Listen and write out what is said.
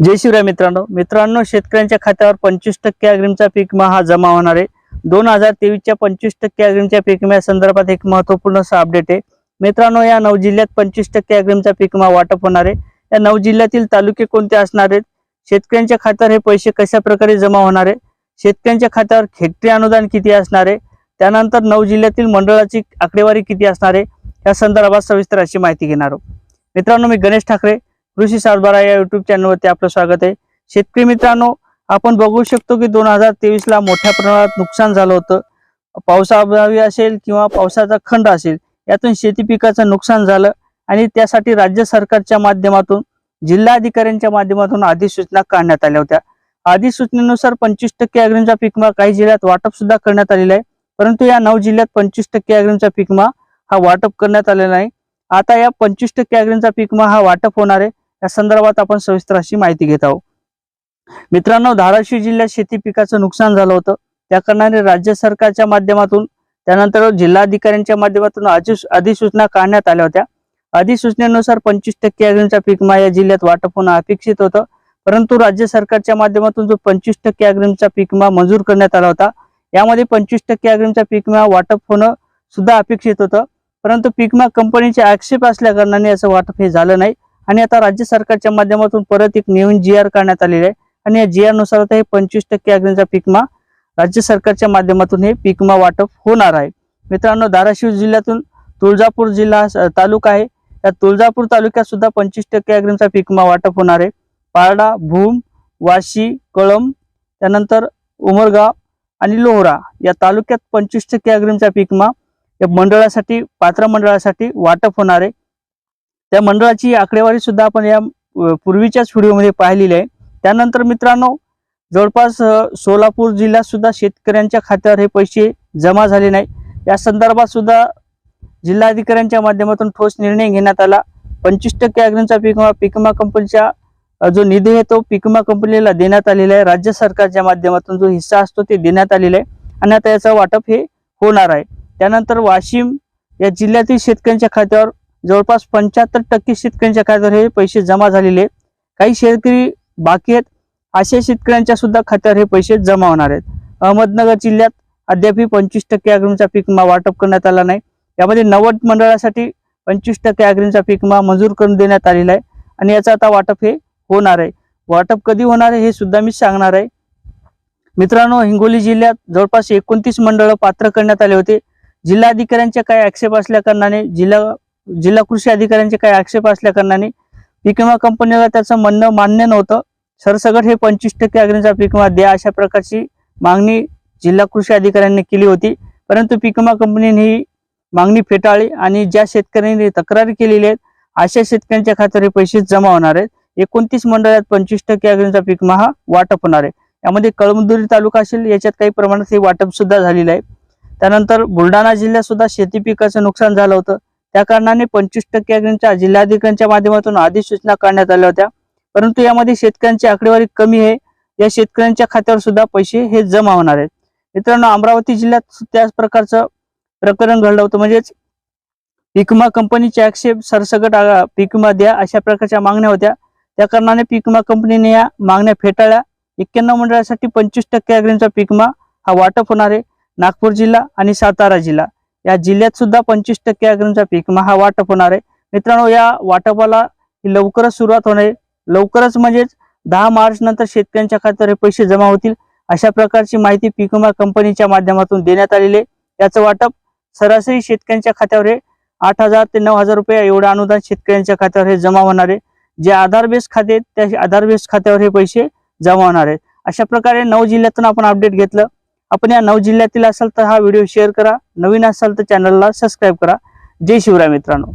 जय शिवराय मित्रांनो. मित्रांनो शेतकऱ्यांच्या खात्यावर पंचवीस टक्के अग्रिमचा पीक विमा हा जमा होणार आहे. दोन हजार तेवीसच्या पंचवीस टक्के अग्रिमच्या पीक विम्या संदर्भात एक महत्त्वपूर्ण असा अपडेट आहे. मित्रांनो या नऊ जिल्ह्यात पंचवीस टक्के अग्रिमचा पीक विमा वाटप होणार आहे. या नऊ जिल्ह्यातील तालुके कोणते असणार आहेत? शेतकऱ्यांच्या खात्यावर हे पैसे कशा प्रकारे जमा होणार आहे? शेतकऱ्यांच्या खात्यावर हेक्टरी अनुदान किती असणार आहे? त्यानंतर नऊ जिल्ह्यातील मंडळाची आकडेवारी किती असणार आहे? या संदर्भात सविस्तर अशी माहिती घेणार आहोत. मित्रांनो मी गणेश ठाकरे. कृषी सातबारा या युट्यूब चॅनलवरती आपलं स्वागत आहे. शेतकरी मित्रांनो आपण बघू शकतो की दोन हजार तेवीसला मोठ्या प्रमाणात नुकसान झालं होतं. पावसाअभावी असेल किंवा पावसाचा खंड असेल यातून शेती पिकाचं नुकसान झालं आणि त्यासाठी राज्य सरकारच्या माध्यमातून जिल्हाधिकाऱ्यांच्या माध्यमातून अधिसूचना काढण्यात आल्या होत्या. अधिसूचनेनुसार पंचवीस टक्के अग्रिमचा पिकमा काही जिल्ह्यात वाटप सुद्धा करण्यात आलेला आहे. परंतु या नऊ जिल्ह्यात पंचवीस टक्के अग्रिमचा पिकमा हा वाटप करण्यात आलेला नाही. आता या पंचवीस टक्के अग्रिमचा पिकमा हा वाटप होणार आहे. या संदर्भात आपण सविस्तर अशी माहिती घेत आहोत. मित्रांनो धाराशिव जिल्ह्यात शेती पिकाचं नुकसान झालं होतं. त्या कारणाने राज्य सरकारच्या माध्यमातून त्यानंतर जिल्हाधिकाऱ्यांच्या माध्यमातून अधिसूचना काढण्यात आल्या होत्या. अधिसूचनेनुसार पंचवीस टक्के अग्रिमचा पीक विमा या जिल्ह्यात वाटप होणं अपेक्षित होतं. परंतु राज्य सरकारच्या माध्यमातून जो पंचवीस टक्के अग्रिमचा पीक विमा मंजूर करण्यात आला होता यामध्ये पंचवीस टक्के अग्रिमचा पीक विमा वाटप होणं सुद्धा अपेक्षित होतं. परंतु पीक विमा कंपनीचे आक्षेप असल्या कारणाने याचं वाटप हे झालं नाही. आणि आता राज्य सरकारच्या माध्यमातून परत एक नवीन जी आर काढण्यात आलेली आहे. आणि या जी आरनुसार आता हे पंचवीस टक्के अग्निचा पिकमा राज्य सरकारच्या माध्यमातून हे पिकमा वाटप होणार आहे. मित्रांनो धाराशिव जिल्ह्यातून तुळजापूर जिल्हा तालुका आहे. या तुळजापूर तालुक्यात सुद्धा पंचवीस टक्के अग्निचा पिकमा वाटप होणार आहे. पारडा भूम वाशी कळम त्यानंतर उमरगाव आणि लोहरा या तालुक्यात पंचवीस टक्के अग्रिमचा पिकमा या मंडळासाठी पात्र मंडळासाठी वाटप होणार आहे. त्या मंडळाची आकडेवारी सुद्धा आपण या पूर्वीच्याच व्हिडिओमध्ये पाहिलेली आहे. त्यानंतर मित्रांनो जवळपास सोलापूर जिल्ह्यात सुद्धा शेतकऱ्यांच्या खात्यावर हे पैसे जमा झाले नाही. या संदर्भात सुद्धा जिल्हाधिकाऱ्यांच्या माध्यमातून ठोस निर्णय घेण्यात आला. पंचवीस टक्के अग्निचा पिकमा पिकमा कंपनीच्या जो निधी आहे तो पिकमा विमा कंपनीला देण्यात आलेला आहे. राज्य सरकारच्या माध्यमातून जो हिस्सा असतो ते देण्यात आलेला आहे आणि आता याचं वाटप हे होणार आहे. त्यानंतर वाशिम या जिल्ह्यातील शेतकऱ्यांच्या खात्यावर जवळपास पंच्याहत्तर टक्के शेतकऱ्यांच्या खात्यावर हे पैसे जमा झालेले आहेत. काही शेतकरी बाकी आहेत. अशा शेतकऱ्यांच्या सुद्धा खात्यावर हे पैसे जमा होणार आहेत. अहमदनगर जिल्ह्यात अद्याप पंचवीस टक्के अग्रिमचा पीक विमा वाटप करण्यात आला नाही. यामध्ये नव्वद मंडळासाठी पंचवीस टक्के अग्रिमचा पीक विमा मंजूर करून देण्यात आलेला आहे आणि याचं आता वाटप हे होणार आहे. वाटप कधी होणार आहे हे सुद्धा मी सांगणार आहे. मित्रांनो हिंगोली जिल्ह्यात जवळपास एकोणतीस मंडळ पात्र करण्यात आले होते. जिल्हाधिकाऱ्यांचे काही आक्षेप असल्या कारणाने जिल्हा जिल्हा कृषी अधिकाऱ्यांचे काही आक्षेप असल्या कारणाने पीक विमा कंपनीला त्याचं म्हणणं मान्य नव्हतं. सरसगट हे पंचवीस टक्के अग्निचा पीक विमा द्या अशा प्रकारची मागणी जिल्हा कृषी अधिकाऱ्यांनी केली होती. परंतु पीक विमा कंपनीने ही मागणी फेटाळली आणि ज्या शेतकऱ्यांनी तक्रारी केलेली आहेत अशा शेतकऱ्यांच्या खात्यावर हे पैसे जमा होणार आहेत. एकोणतीस मंडळात पंचवीस टक्के अग्निचा पीक विमा हा वाटप होणार आहे. यामध्ये कळमदुरी तालुका असेल याच्यात काही प्रमाणात हे वाटप सुद्धा झालेलं आहे. त्यानंतर बुलढाणा जिल्ह्यात सुद्धा शेती पिकाचं नुकसान झालं होतं. त्या कारणाने पंचवीस टक्के अग्निच्या जिल्हाधिकाऱ्यांच्या माध्यमातून अधिसूचना काढण्यात आल्या होत्या. परंतु यामध्ये शेतकऱ्यांची आकडेवारी कमी आहे. या शेतकऱ्यांच्या खात्यावर सुद्धा पैसे हे जमा होणार आहेत. मित्रांनो अमरावती जिल्ह्यात त्याच प्रकारचं प्रकरण घडलं होतं. म्हणजेच पीक विमा कंपनीचे सरसगट सरसकट पीक विमा द्या अशा प्रकारच्या मागण्या होत्या. त्या कारणाने पीक विमा कंपनीने या मागण्या फेटाळल्या. एक्क्याण्णव मंडळासाठी पंचवीस टक्के अग्रींचा पीक विमा हा वाटप होणार आहे. नागपूर जिल्हा आणि सातारा जिल्हा. या जिल्ह्यात सुद्धा पंचवीस टक्के अग्रिमचा पीक विमा हा वाटप होणार आहे. मित्रांनो या वाटपाला लवकरच सुरुवात होणार आहे. लवकरच म्हणजेच दहा मार्च नंतर शेतकऱ्यांच्या खात्यावर हे पैसे जमा होतील. अशा प्रकारची माहिती पीक विमा कंपनीच्या माध्यमातून देण्यात आलेली आहे. याचं वाटप सरासरी शेतकऱ्यांच्या खात्यावर हे आठ हजार ते नऊ हजार रुपये एवढं अनुदान शेतकऱ्यांच्या खात्यावर हे जमा होणार आहे. जे आधार बेस खाते आहेत, त्या आधार बेस खात्यावर हे पैसे जमा होणार आहेत अशा प्रकारे नऊ जिल्ह्यातून आपण अपडेट घेतलं. आपण या नऊ जिल्ह्यातील असाल तर हा व्हिडिओ शेअर करा. नवीन असाल तर चॅनलला सबस्क्राईब करा. जय शिवराय मित्रांनो.